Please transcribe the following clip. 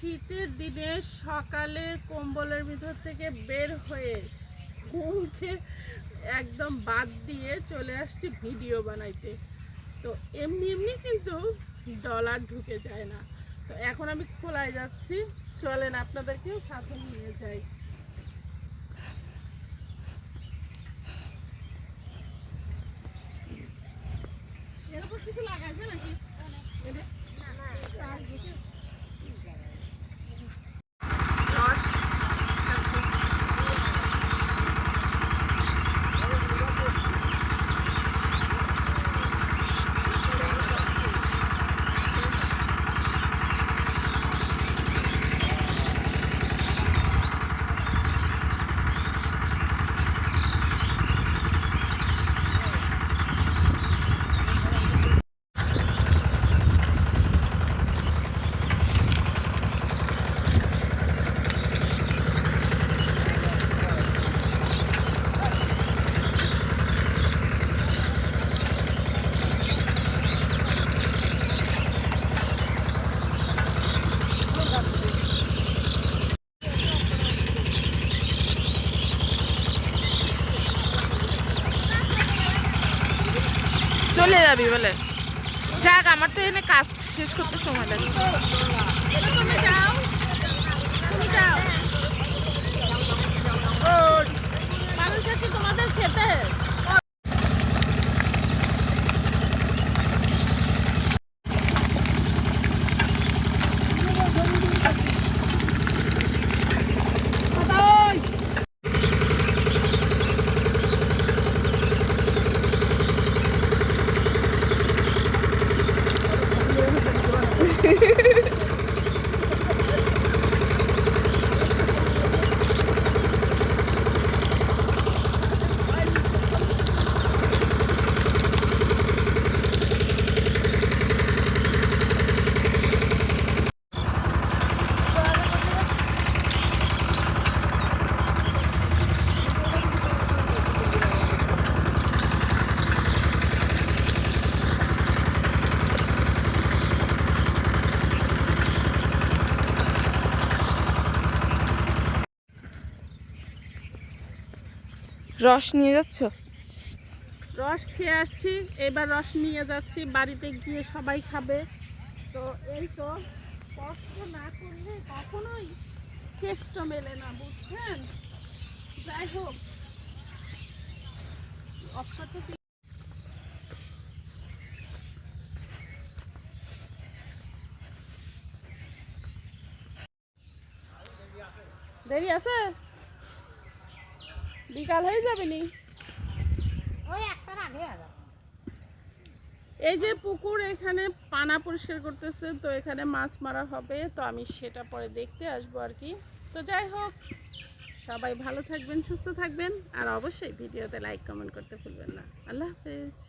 শীতের দিনে সকালে কম্বলের ভিতর থেকে বের হয়ে ঘুমকে একদম বাদ দিয়ে চলে আসছি ভিডিও বানাইতে। তো এমনি এমনি কিন্তু ডলার ঢুকে যায় না। তো এখন আমি খোলায় যাচ্ছি। চলেন আপনাদেরকেও সাথে নিয়ে যাই। কিছু লাগাইছে নাকি? এটা- আর কিছু? রস খাচ্ছি। চলে যাবি বলে। যাক আমার তো এখানে কাজ শেষ করতে সময় লাগে। রস নিয়ে যাচ্ছ? রস খেয়ে আসছি, এবার রস নিয়ে যাচ্ছি, বাড়িতে গিয়ে সবাই খাবে। তো এই তো, কষ্ট না করলে কখনোই চেষ্ট মেলে না, বুঝছেন? যাই হোক। দেরি আছে? বিকাল হয়ে যাবে নি? ওই একটার আগে এই যে পুকুর এখানে পানা পরিষ্কার করতেছে তো এখানে মাছ মারা হবে তো আমি সেটা পরে দেখতে আসব আর কি। তো যাই হোক সবাই ভালো থাকবেন সুস্থ থাকবেন আর অবশ্যই ভিডিওতে লাইক কমেন্ট করতে ভুলবেন না। আল্লাহ হাফেজ।